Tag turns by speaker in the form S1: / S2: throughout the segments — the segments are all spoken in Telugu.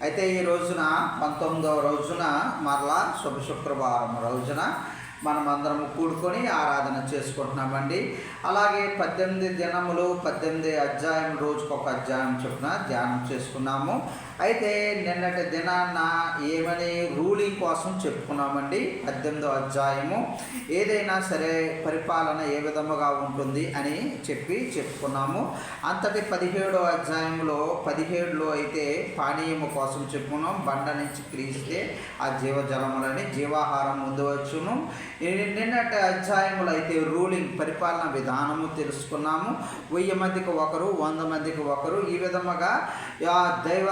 S1: అయితే ఈ రోజున పంతొమ్మిదవ రోజున మరలా శుభ శుక్రవారం రోజున మనం అందరం కూడుకొని ఆరాధన చేసుకుంటున్నామండి. అలాగే పద్దెనిమిది దినములు పద్దెనిమిది అధ్యాయం రోజుకు ఒక అధ్యాయం చొప్పున ధ్యానం చేసుకున్నాము. అయితే నిన్నటి దినాన్న ఏమని రూలింగ్ కోసం చెప్పుకున్నామండి. పద్దెనిమిదో అధ్యాయము. ఏదైనా సరే పరిపాలన ఏ విధముగా ఉంటుంది అని చెప్పి చెప్పుకున్నాము. అంతటి పదిహేడో అధ్యాయంలో పదిహేడులో అయితే పానీయము కోసం చెప్పుకున్నాం. బండ నుంచి క్రీస్తే ఆ జీవజలములని జీవాహారం ముందు వచ్చును. నిన్నటి అధ్యాయములు అయితే రూలింగ్ పరిపాలన విధానము తెలుసుకున్నాము. వెయ్యి మందికి ఒకరు వంద మందికి ఒకరు. ఈ విధముగా ఆ దైవ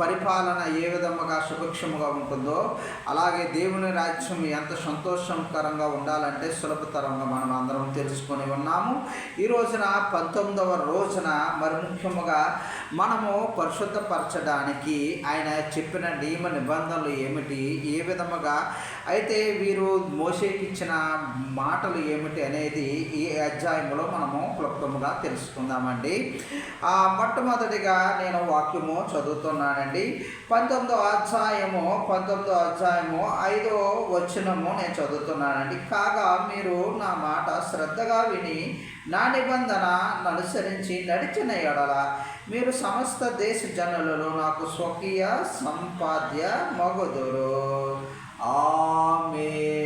S1: పరిపాలన ఏ విధముగా సుభిక్షముగా ఉంటుందో అలాగే దేవుని రాజ్యం ఎంత సంతోషకరంగా ఉండాలంటే సులభతరంగా మనం అందరం తెలుసుకొని ఉన్నాము. ఈ రోజున పంతొమ్మిదవ రోజున మరి ముఖ్యముగా మనము పరిశుద్ధపరచడానికి ఆయన చెప్పిన నియమ నిబంధనలు ఏమిటి? ఏ విధముగా? అయితే వీరు మోసే ఇచ్చిన మాటలు ఏమిటి అనేది ఈ అధ్యాయంలో మనము క్లుప్తముగా తెలుసుకుందామండి. ఆ మొట్టమొదటిగా నేను వాక్యము చదువుతున్నానండి. పంతొమ్మిదో అధ్యాయము పంతొమ్మిదో అధ్యాయము ఐదో వచనము నేను చదువుతున్నానండి. కాగా మీరు నా మాట శ్రద్ధగా విని నా నిబంధన అనుసరించి నడిచిన ఎడల మీరు సమస్త దేశ జనులలో నాకు స్వకీయ సంపాద్య మగదురు. ఆమె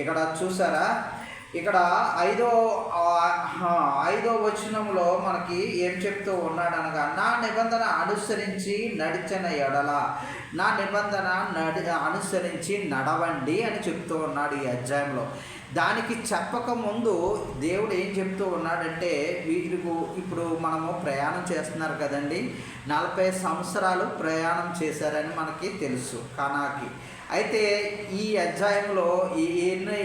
S1: ఇక్కడ చూసారా? ఇక్కడ ఐదో ఐదో వచనంలో మనకి ఏం చెప్తూ ఉన్నాడు అనగా నా నిబంధన అనుసరించి నడిచిన ఎడల. నా నిబంధన నడి అనుసరించి నడవండి అని చెప్తూ ఉన్నాడు ఈ అధ్యాయంలో. దానికి చెప్పక ముందు దేవుడు ఏం చెప్తూ ఉన్నాడంటే వీటికి ఇప్పుడు మనము ప్రయాణం చేస్తున్నారు కదండి. నలభై సంవత్సరాలు ప్రయాణం చేశారని మనకి తెలుసు కానాకి. అయితే ఈ అధ్యాయంలో ఈ ఎన్ని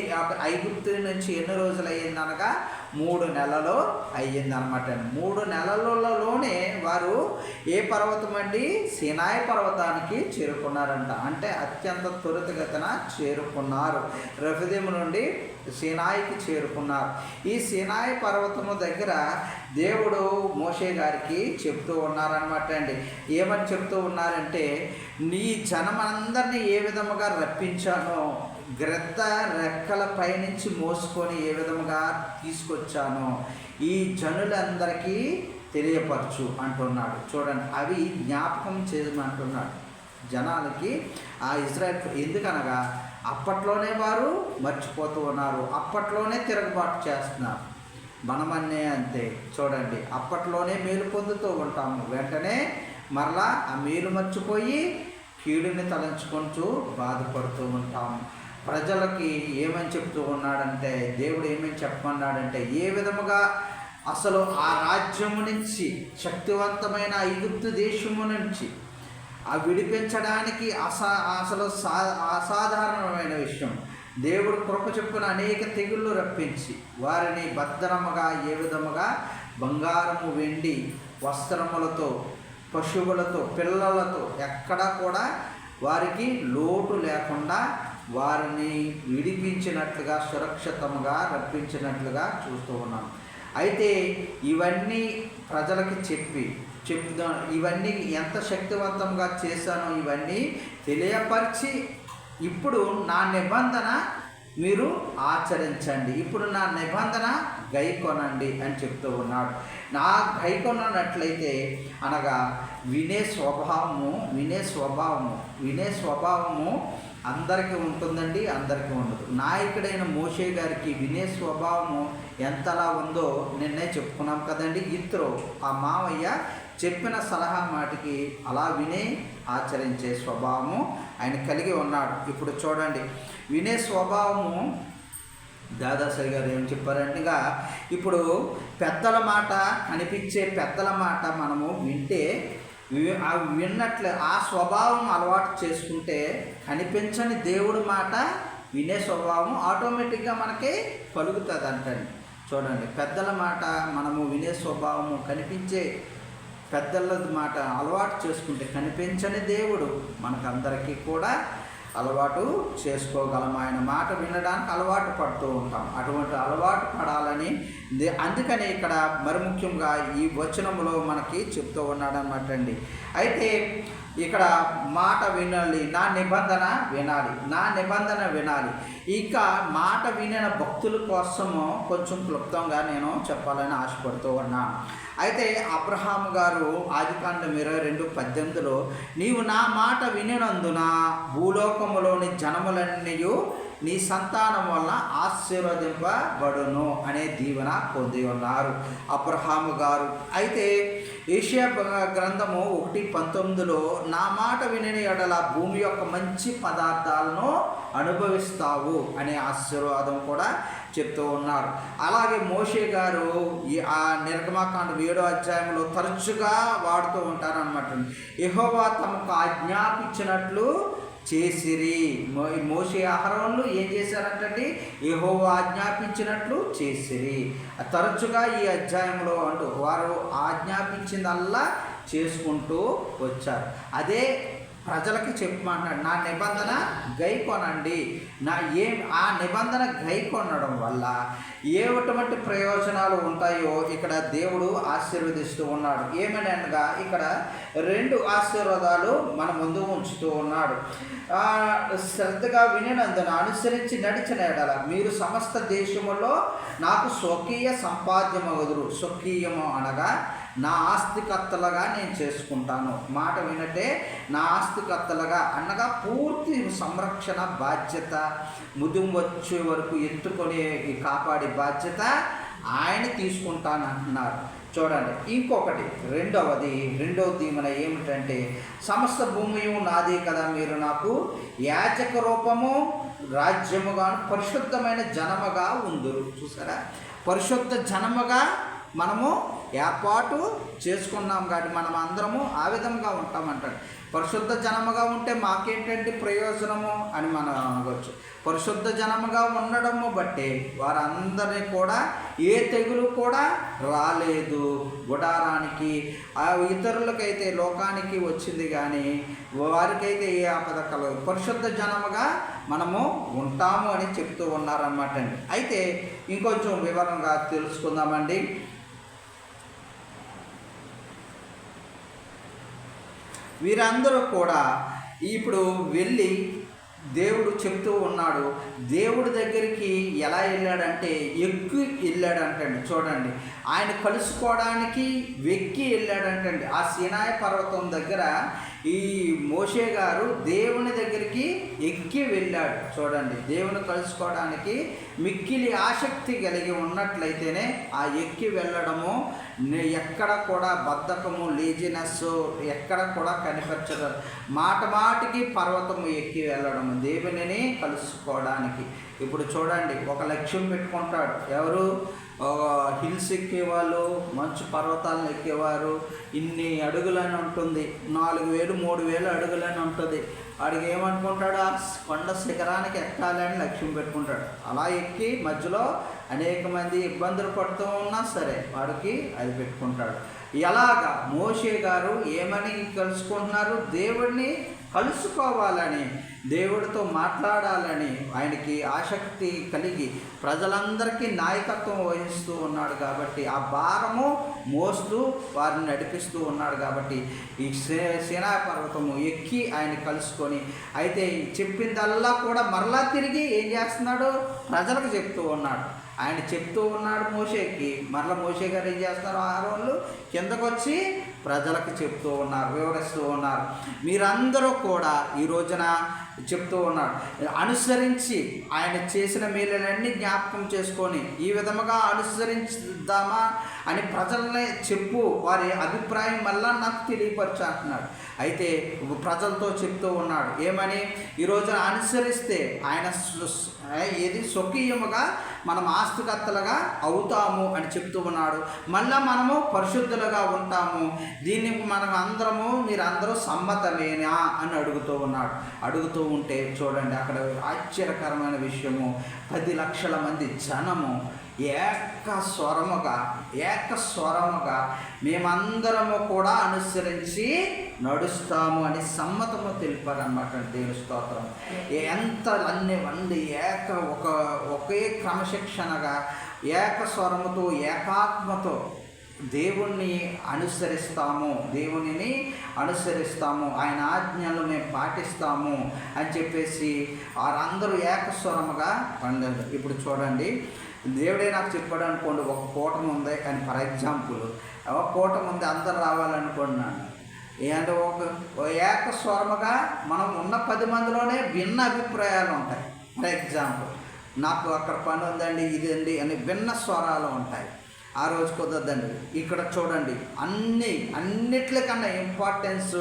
S1: ఐగుప్తు నుంచి ఎన్ని రోజులు అయ్యిందనగా మూడు నెలలు అయ్యిందనమాట మూడు నెలలలోనే వారు ఏ పర్వతం అండి? సినాయి పర్వతానికి చేరుకున్నారంట. అంటే అత్యంత త్వరితగతిన చేరుకున్నారు. రఫిదీము నుండి సినాయికి చేరుకున్నారు. ఈ సినాయి పర్వతము దగ్గర దేవుడు మోషే గారికి చెప్తూ ఉన్నారనమాట అండి. ఏమని చెప్తూ ఉన్నారంటే నీ జనమందరినీ ఏ విధముగా రప్పించానో గ్రద్ద రెక్కల పైనుంచి మోసుకొని ఏ విధముగా తీసుకొచ్చానో ఈ జనులందరికీ తెలియపరచు అంటున్నాడు. చూడండి అవి జ్ఞాపకం చేయమంటున్నాడు జనాలకి ఆ ఇజ్రాయల్ ఎందుకనగా అప్పట్లోనే వారు మర్చిపోతూ ఉన్నారు అప్పట్లోనే తిరగబాటు చేస్తున్నారు. మనమన్నే అంతే చూడండి అప్పట్లోనే మేలు పొందుతూ ఉంటాము. వెంటనే మరలా ఆ మేలు మర్చిపోయి కీడుని తలంచుకుంటూ బాధపడుతూ ఉంటాము. ప్రజలకి ఏమని చెప్తూ ఉన్నాడంటే దేవుడు ఏమని చెప్పమన్నాడంటే ఏ విధముగా అసలు ఆ రాజ్యము నుంచి శక్తివంతమైన ఐగుప్తు దేశము నుంచి ఆ విడిపించడానికి అసా అసలు సా అసాధారణమైన విషయం. దేవుడు కృప చెప్పున అనేక తెగుళ్ళు రప్పించి వారిని భద్రముగా ఏ విధముగా బంగారము వెండి వస్త్రములతో పశువులతో పిల్లలతో ఎక్కడా కూడా వారికి లోటు లేకుండా వారిని విడిపించినట్లుగా సురక్షితంగా రప్పించినట్లుగా చూస్తూ ఉన్నాం. అయితే ఇవన్నీ ప్రజలకి చెప్పి చెప్దా ఇవన్నీ ఎంత శక్తివంతంగా చేశానో ఇవన్నీ తెలియపరిచి ఇప్పుడు నా నిబంధన మీరు ఆచరించండి. ఇప్పుడు నా నిబంధన గైకొనండి అని చెప్తూ ఉన్నాడు. నా గైకొన్నట్లయితే అనగా వినే స్వభావము వినే స్వభావము వినే స్వభావము అందరికీ ఉంటుందండి అందరికీ ఉండదు. నాయకుడైన మోషే గారికి వినే స్వభావము ఎంతలా ఉందో నిన్నే చెప్పుకున్నాం కదండి. ఇత్రో ఆ మావయ్య చెప్పిన సలహా మాటికి అలా వినే ఆచరించే స్వభావము ఆయన కలిగి ఉన్నాడు. ఇప్పుడు చూడండి వినే స్వభావము దాదాసరి గారు ఏం చెప్పారంటేగా ఇప్పుడు పెద్దల మాట అనిపించే పెద్దల మాట మనము వింటే విన్నట్లు ఆ స్వభావం అలవాటు చేసుకుంటే కనిపించని దేవుడి మాట వినే స్వభావం ఆటోమేటిక్గా మనకి పలుకుతుంది అంటండి చూడండి పెద్దల మాట మనము వినే స్వభావము కనిపించే పెద్దల మాట అలవాటు చేసుకుంటే కనిపించని దేవుడు మనకందరికీ కూడా అలవాటు చేసుకోగలం. ఆయన మాట వినడానికి అలవాటు పడుతూ ఉంటాం. అటువంటి అలవాటు పడాలని అందుకని ఇక్కడ మరి ముఖ్యంగా ఈ వచనంలో మనకి చెప్తూ ఉన్నాడు అనమాట అండి. అయితే ఇక్కడ మాట వినాలి నా నిబంధన వినాలి నా నిబంధన వినాలి. ఇక మాట వినిన భక్తుల కోసము కొంచెం క్లుప్తంగా నేను చెప్పాలని ఆశపడుతూ ఉన్నాను. అయితే అబ్రహాం గారు ఆదికాండం ఇరవై రెండు పద్దెనిమిదిలో నీవు నా మాట వినినందున భూలోకములోని జనములన్నీ నీ సంతానం వల్ల ఆశీర్వదింపబడును అనే దీవెన పొంది ఉన్నారు అబ్రహాము గారు. అయితే ఏషియా గ్రంథము ఒకటి పంతొమ్మిదిలో నా మాట వినని ఎడల భూమి యొక్క మంచి పదార్థాలను అనుభవిస్తావు అనే ఆశీర్వాదం కూడా చెప్తూ ఉన్నారు. అలాగే మోషే గారు ఈ ఆ నిర్గమాకాండ ఏడో అధ్యాయంలో తరచుగా వాడుతూ ఉంటారనమాట యెహోవా తమకు ఆజ్ఞాపించినట్లు చేసిరి. మో- మోషే ఆహారంలో ఏం చేశారంటే ఏహో ఆజ్ఞాపించినట్లు చేసిరి. తరచుగా ఈ అధ్యాయంలో అంటూ వారు ఆజ్ఞాపించిందల్లా చేసుకుంటూ వచ్చారు. అదే ప్రజలకి చెప్పమంటున్నాడు నా నిబంధన గై కొనండి. నా ఏ ఆ నిబంధన గై కొనడం వల్ల ఏటువంటి ప్రయోజనాలు ఉంటాయో ఇక్కడ దేవుడు ఆశీర్వదిస్తూ ఉన్నాడు. ఏమని అనగా ఇక్కడ రెండు ఆశీర్వాదాలు మన ముందు ఉంచుతూ ఉన్నాడు. శ్రద్ధగా వినినందున అనుసరించి నడిచిన ఎడల మీరు సమస్త దేశములో నాకు స్వకీయ సంపాద్యమగుదురు. స్వకీయము అనగా నా ఆస్తికర్తలుగా నేను చేసుకుంటాను. మాట వినటే నా ఆస్తికర్తలుగా అనగా పూర్తి సంరక్షణ బాధ్యత ముదుం వచ్చే వరకు ఎత్తుకొని కాపాడే బాధ్యత ఆయన తీసుకుంటాను అంటున్నారు చూడండి ఇంకొకటి రెండవది రెండవ దీమన ఏమిటంటే సమస్త భూమియు నాదే కదా మీరు నాకు యాచక రూపము రాజ్యముగాను పరిశుద్ధమైన జనముగా ఉందరు. చూసారా? పరిశుద్ధ జనముగా మనము ఏర్పాటు చేసుకున్నాం కాబట్టి మనం అందరము ఆ విధంగా ఉంటామంటాడు. పరిశుద్ధ జనముగా ఉంటే మాకేంటంటే ప్రయోజనము అని మనం అనవచ్చు. పరిశుద్ధ జనముగా ఉండడము బట్టి వారందరినీ కూడా ఏ తెగులు కూడా రాలేదు. గుడారానికి ఆ ఇతరులకైతే లోకానికి వచ్చింది కానీ వారికైతే ఏ ఆపద కలదు పరిశుద్ధ జనముగా మనము ఉంటాము అని చెప్తూ ఉన్నారన్నమాట అండి. అయితే ఇంకొంచెం వివరంగా తెలుసుకుందామండి. వీరందరూ కూడా ఇప్పుడు వెళ్ళి దేవుడు చెప్తూ ఉన్నాడు దేవుడి దగ్గరికి ఎలా వెళ్ళాడంటే ఎక్కి వెళ్ళాడంటండి. చూడండి ఆయన కలుసుకోవడానికి వెక్కి వెళ్ళాడంటండి. ఆ సినాయ పర్వతం దగ్గర ఈ మోషే గారు దేవుని దగ్గరికి ఎక్కి వెళ్ళాడు. చూడండి దేవుని కలుసుకోవడానికి మిక్కిలి ఆసక్తి కలిగి ఉన్నట్లయితేనే ఆ ఎక్కి వెళ్ళడము ఎక్కడ కూడా బద్ధకము లేజినెస్ ఎక్కడ కూడా కనిపించదు. మాట మాటికి పర్వతము ఎక్కి వెళ్ళడము దేవునిని కలుసుకోవడానికి. ఇప్పుడు చూడండి ఒక లక్ష్యం పెట్టుకుంటాడు. ఎవరు? హిల్స్ ఎక్కేవాళ్ళు మంచు పర్వతాలను ఎక్కేవారు ఇన్ని అడుగులని ఉంటుంది. నాలుగు వేలు మూడు వేలు అడుగులని ఉంటుంది. వాడికి ఏమనుకుంటాడు? ఆ కొండ శిఖరానికి ఎక్కాలని లక్ష్యం పెట్టుకుంటాడు. అలా ఎక్కి మధ్యలో అనేక మంది ఇబ్బందులు పడుతూ ఉన్నా సరే వాడికి అది పెట్టుకుంటాడు. ఎలాగా మోషే గారు ఏమని కలుసుకుంటున్నారు? దేవుడిని కలుసుకోవాలని దేవుడితో మాట్లాడాలని ఆయనకి ఆసక్తి కలిగి ప్రజలందరికీ నాయకత్వం వహిస్తూ ఉన్నాడు కాబట్టి ఆ భారము మోస్తూ వారిని నడిపిస్తూ ఉన్నాడు కాబట్టి ఈ సే- సేనా పర్వతము ఎక్కి ఆయన కలుసుకొని అయితే చెప్పిందల్లా కూడా మరలా తిరిగి ఏం చేస్తున్నాడు? ప్రజలకు చెప్తూ ఉన్నాడు. ఆయన చెప్తూ ఉన్నాడు మోషేకి. మరల మోషే గారు ఏం చేస్తున్నారు ఆ రోజులు కిందకొచ్చి ప్రజలకు చెప్తూ ఉన్నారు వివరిస్తూ ఉన్నారు. మీరందరూ కూడా ఈ రోజున చెప్తూ ఉన్నాడు అనుసరించి ఆయన చేసిన మేలులన్నీ జ్ఞాపకం చేసుకొని ఈ విధముగా అనుసరించుదామా అని ప్రజలనే చెప్పు వారి అభిప్రాయం మళ్ళా నాకు తెలియపరచు అంటున్నాడు అయితే ప్రజలతో చెప్తూ ఉన్నాడు ఏమని? ఈ రోజున అనుసరిస్తే ఆయన ఏది స్వకీయముగా మనం ఆస్తికర్తలుగా అవుతాము అని చెప్తూ ఉన్నాడు. మళ్ళా మనము పరిశుద్ధులుగా ఉంటాము. దీన్ని మనం అందరము మీరు అందరూ సమ్మతమేనా అని అడుగుతూ ఉన్నాడు. అడుగుతూ ఉంటే చూడండి అక్కడ ఆశ్చర్యకరమైన విషయము. పది లక్షల మంది జనము ఏక స్వరముగా ఏక స్వరముగా మేమందరము కూడా అనుసరించి నడుస్తాము అని సమ్మతము తెలిపారనమాట దేవుని స్తోత్రం. ఎంత అన్ని మంది ఏక ఒక ఒకే క్రమశిక్షణగా ఏక స్వరముతో ఏకాత్మతో దేవుణ్ణి అనుసరిస్తాము. దేవునిని అనుసరిస్తాము. ఆయన ఆజ్ఞలు మేము పాటిస్తాము అని చెప్పేసి వారందరూ ఏకస్వరముగా పండారు. ఇప్పుడు చూడండి దేవుడే నాకు చెప్పాడు అనుకోండి ఒక కూటమి ఉంది అని ఫర్ ఎగ్జాంపుల్. ఒక కూటమి ఉంది అందరు రావాలనుకుంటున్నాను. ఏంటంటే ఒక ఒక ఏకస్వరముగా మనం ఉన్న పది మందిలోనే భిన్న అభిప్రాయాలు ఉంటాయి. ఫర్ ఎగ్జాంపుల్ నాకు అక్కడ పని ఉందండి ఇదండి అని భిన్న స్వరాలు ఉంటాయి. ఆ రోజు కుదరదండి. ఇక్కడ చూడండి అన్ని అన్నిట్లకన్నా ఇంపార్టెన్స్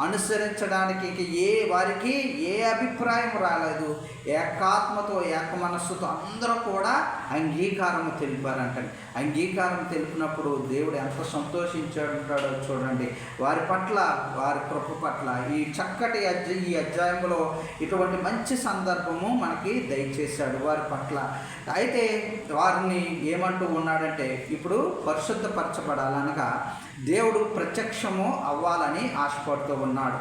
S1: అనుసరించడానికి ఏ వారికి ఏ అభిప్రాయం రాలేదు. ఏకాత్మతో ఏక మనస్సుతో అందరూ కూడా అంగీకారం తెలిపారంటండి. అంగీకారం తెలిపినప్పుడు దేవుడు ఎంత సంతోషించాడంటాడో చూడండి. వారి పట్ల వారి కృప పట్ల ఈ చక్కటి అధ్య ఈ అధ్యాయంలో ఇటువంటి మంచి సందర్భము మనకి దయచేశాడు వారి పట్ల. అయితే వారిని ఏమంటూ ఉన్నాడంటే ఇప్పుడు పరిశుద్ధపరచబడాలనగా దేవుడు ప్రత్యక్షము అవ్వాలని ఆశపడుతూ ఉన్నాడు.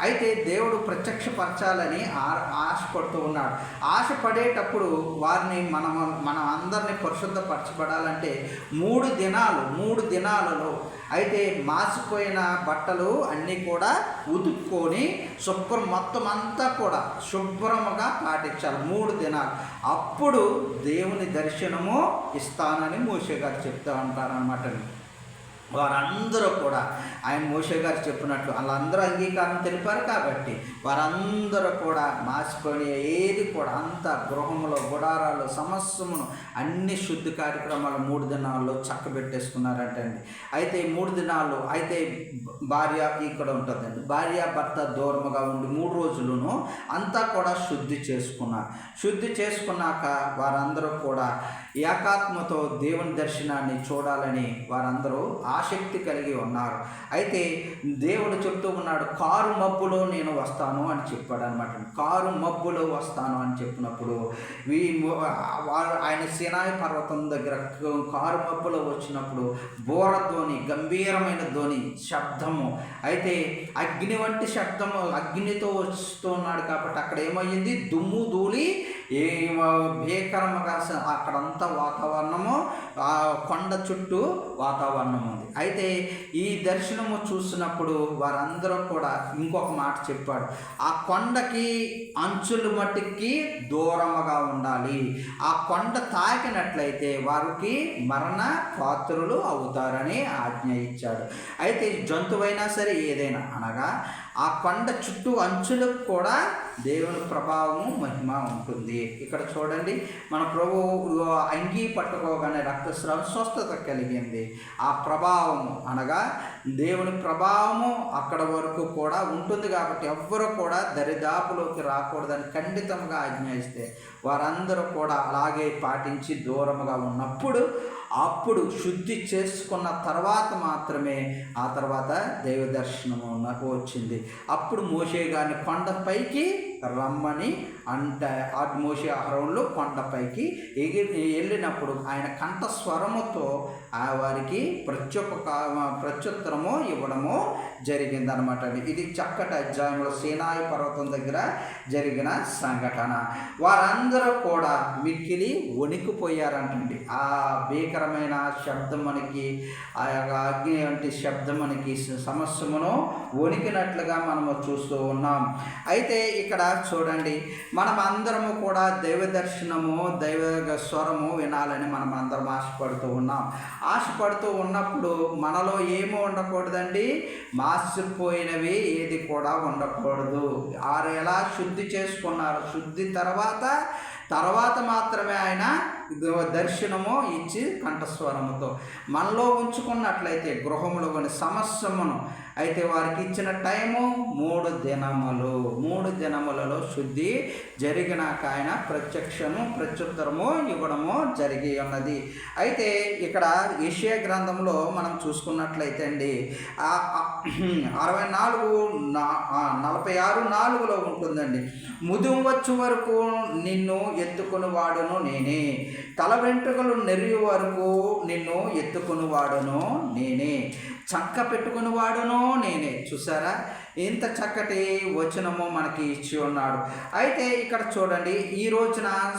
S1: అయితే దేవుడు ప్రత్యక్షపరచాలని ఆ- ఆశపడుతూ ఉన్నాడు. ఆశపడేటప్పుడు వారిని మనం మనం అందరినీ పరిశుద్ధపరచబడాలంటే మూడు దినాలు మూడు దినాలలో అయితే మాసిపోయిన బట్టలు అన్నీ కూడా ఉతుక్కొని శుభ్రం మొత్తం అంతా కూడా శుభ్రముగా పాటించాలి. మూడు దినాలు. అప్పుడు దేవుని దర్శనము ఇస్తానని మూసే గారు చెప్తూ ఉంటారనమాట వారందరూ కూడా ఆయన మోషే గారు చెప్పినట్లు వాళ్ళందరూ అంగీకారం తెలిపారు కాబట్టి వారందరూ కూడా మార్చుకొని ఏది కూడా అంత గృహంలో గుడారాలు సమస్యమును అన్ని శుద్ధి కార్యక్రమాలు మూడు దినాల్లో చక్కబెట్టేసుకున్నారంటండి. అయితే ఈ మూడు దినాలు అయితే భార్య ఇక్కడ ఉంటుందండి. భార్య భర్త దూరముగా ఉండి మూడు రోజులను అంతా కూడా శుద్ధి చేసుకున్నారు. శుద్ధి చేసుకున్నాక వారందరూ కూడా ఏకాత్మతో దేవుని దర్శనాన్ని చూడాలని వారందరూ ఆసక్తి కలిగి ఉన్నారు. అయితే దేవుడు చెప్తూ ఉన్నాడు కారు మబ్బులో నేను వస్తాను అని చెప్పాడు అనమాట కారు మబ్బులో వస్తాను అని చెప్పినప్పుడు వీ వారు ఆయన సినాయి పర్వతం దగ్గర కారు మబ్బులో వచ్చినప్పుడు బోర ధ్వని గంభీరమైన ధ్వని శబ్దము. అయితే అగ్ని వంటి శబ్దము అగ్నితో వస్తున్నాడు కాబట్టి అక్కడ ఏమయ్యింది? దుమ్ము ధూళి ఏ భీకరంగా అక్కడంతా వాతావరణము ఆ కొండ చుట్టూ వాతావరణం ఉంది అయితే ఈ దర్శనము చూసినప్పుడు వారందరూ కూడా ఇంకొక మాట చెప్పాడు. ఆ కొండకి అంచులు మట్టికి దూరముగా ఉండాలి. ఆ కొండ తాకినట్లయితే వారికి మరణ పాత్రులు అవుతారని ఆజ్ఞ ఇచ్చాడు. అయితే జంతువైనా సరే ఏదైనా అనగా ఆ కొండ చుట్టూ అంచులకు కూడా దేవుని ప్రభావము మహిమ ఉంటుంది. ఇక్కడ చూడండి మన ప్రభు అంగీ పట్టుకోగానే రక్తస్రావం స్వస్థత కలిగింది. ఆ ప్రభావము అనగా దేవుని ప్రభావము అక్కడ వరకు కూడా ఉంటుంది కాబట్టి ఎవ్వరు కూడా దరిదాపులోకి రాకూడదని ఖండితంగా ఆజ్ఞాయిస్తే వారందరూ కూడా అలాగే పాటించి దూరముగా ఉన్నప్పుడు అప్పుడు శుద్ధి చేసుకున్న తర్వాత మాత్రమే ఆ తర్వాత దైవ దర్శనము నాకు వచ్చింది. అప్పుడు మోసే గారిని కొండపైకి రమ్మని అంటే ఆత్మోషి ఆహారంలో కొండపైకి ఎగిరి వెళ్ళినప్పుడు ఆయన కంఠ స్వరముతో ఆ వారికి ప్రత్యుపక ప్రత్యుత్తరము ఇవ్వడము జరిగిందనమాట ఇది చక్కటి అధ్యాయంలో సేనాయి పర్వతం దగ్గర జరిగిన సంఘటన. వారందరూ కూడా మిక్కిలి వణికిపోయారంటండి. ఆ భీకరమైన శబ్దం మనకి ఆ యొక్క అగ్ని వంటి శబ్దం మనకి సమస్యమును వణికినట్లుగా మనము చూస్తూ ఉన్నాం. అయితే ఇక్కడ చూడండి. మనం అందరము కూడా దైవ దర్శనము దైవ స్వరము వినాలని మనం అందరం ఆశపడుతూ ఉన్నాం. ఆశపడుతూ ఉన్నప్పుడు మనలో ఏమీ ఉండకూడదండి? మాసిపోయినవి ఏది కూడా ఉండకూడదు. ఆరు ఎలా శుద్ధి చేసుకున్నారు? శుద్ధి తర్వాత తర్వాత మాత్రమే ఆయన దర్శనము ఇచ్చి కంఠస్వరముతో మనలో ఉంచుకున్నట్లయితే గృహములు కొన్ని సమస్యమును అయితే వారికి ఇచ్చిన టైము మూడు దినములు. మూడు దినములలో శుద్ధి జరిగినాక ఆయన ప్రత్యక్షము ప్రత్యుత్తరము ఇవ్వడము జరిగి ఉన్నది. అయితే ఇక్కడ ఏషియా గ్రంథంలో మనం చూసుకున్నట్లయితే అండి అరవై నాలుగు నలభై ఆరు నాలుగులో ఉంటుందండి. ముదుం వచ్చు వరకు నిన్ను ఎత్తుకుని వాడును నేనే. తల వెంట్రుకలు నెరిగి వరకు నిన్ను ఎత్తుకుని వాడును నేనే. చక్క పెట్టుకుని వాడును నేనే. చూసారా ఇంత చక్కటి వచనము మనకి ఇచ్చి ఉన్నాడు. అయితే ఇక్కడ చూడండి ఈ రోజున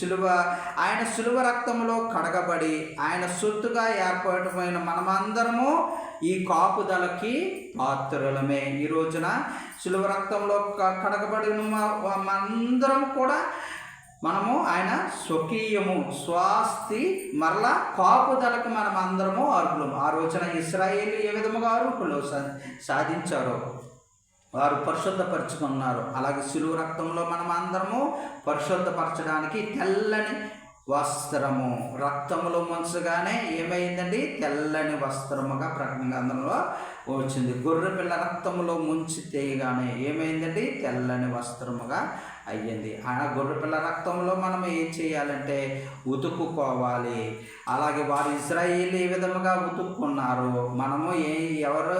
S1: సులువ ఆయన సులువ రక్తంలో కడగబడి ఆయన సొత్తుగా ఏర్పడమైన మనమందరము ఈ కాపుదలకి పాత్రులమే. ఈ రోజున సులువ రక్తంలో క- కడగబడిన మనందరం కూడా మనము ఆయన స్వకీయము స్వాస్తి మరలా కాపుదలకు మనం అందరము అర్హులము ఆ రోజున ఇస్రాయేలు ఏ విధముగా అర్హులు సా- సాధించారో వారు పరిశుద్ధపరుచుకున్నారు. అలాగే సులువు రక్తంలో మనం అందరము పరిశుద్ధపరచడానికి తెల్లని వస్త్రము రక్తములో ముంచగానే ఏమైందండి? తెల్లని వస్త్రముగా ప్రకటన గ్రంథంలో వచ్చింది. గొర్రె పిల్ల రక్తములో ముంచి తేయగానే ఏమైందండి? తెల్లని వస్త్రముగా అయ్యింది. ఆ గొర్రెపిల్ల రక్తంలో మనం ఏం చేయాలంటే ఉతుక్కుకోవాలి అలాగే వారు ఇజ్రాయిల్ ఏ విధముగా ఉతుక్కున్నారు మనము ఏ ఎవరు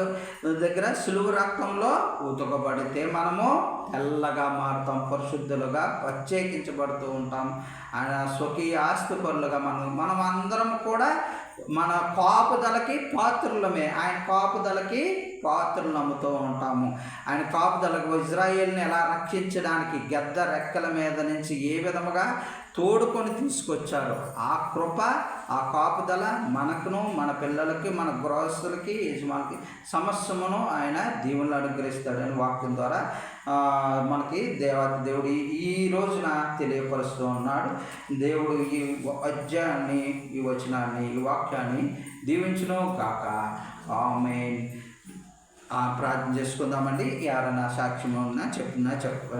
S1: దగ్గర? సులువు రక్తంలో ఉతుకబడితే మనము తెల్లగా మారుతాం పరిశుద్ధులుగా ప్రత్యేకించబడుతూ ఉంటాం. ఆయన స్వకీయ ఆస్తిపరులుగా మనం మనం అందరం కూడా మన కాపుదలకి పాత్రులమే. ఆయన కాపుదలకి పాత్రలు నమ్ముతూ ఉంటాము. ఆయన కాపుదలకు ఇజ్రాయేల్ని ఎలా రక్షించడానికి గద్ద రెక్కల మీద నుంచి ఏ విధముగా తోడుకొని తీసుకొచ్చారు. ఆ కృప ఆ కాపుదల మనకును మన పిల్లలకి మన గృహస్థులకి యజమానికి సమస్యమును ఆయన దీవులను అనుగ్రహిస్తాడని వాక్యం ద్వారా మనకి దేవత దేవుడు ఈ- రోజున తెలియపరుస్తూ ఉన్నాడు. దేవుడు ఈ అధ్యాయాన్ని ఈ వచనాన్ని ఈ వాక్యాన్ని దీవించును కాక ఆమె ప్రార్థన చేసుకుందామండి. ఎవరైనా సాక్ష్యం ఉన్నా చెప్తున్నా చెప్ప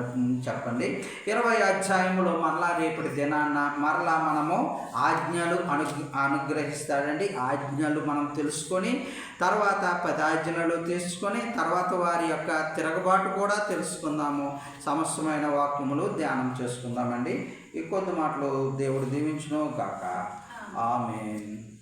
S1: చెప్పండి. ఇరవై అధ్యాయంలో మరలా రేపటి దినాన్న మరలా మనము ఆజ్ఞలు అను అనుగ్రహిస్తాడండి. ఆజ్ఞలు మనం తెలుసుకొని తర్వాత పది ఆజ్ఞలు తెలుసుకొని తర్వాత వారి యొక్క తిరగబాటు కూడా తెలుసుకుందాము. సమస్తమైన వాక్యములు ధ్యానం చేసుకుందామండి. ఈ కొద్ది మాటలు దేవుడు దీవించును గాక ఆమెన్.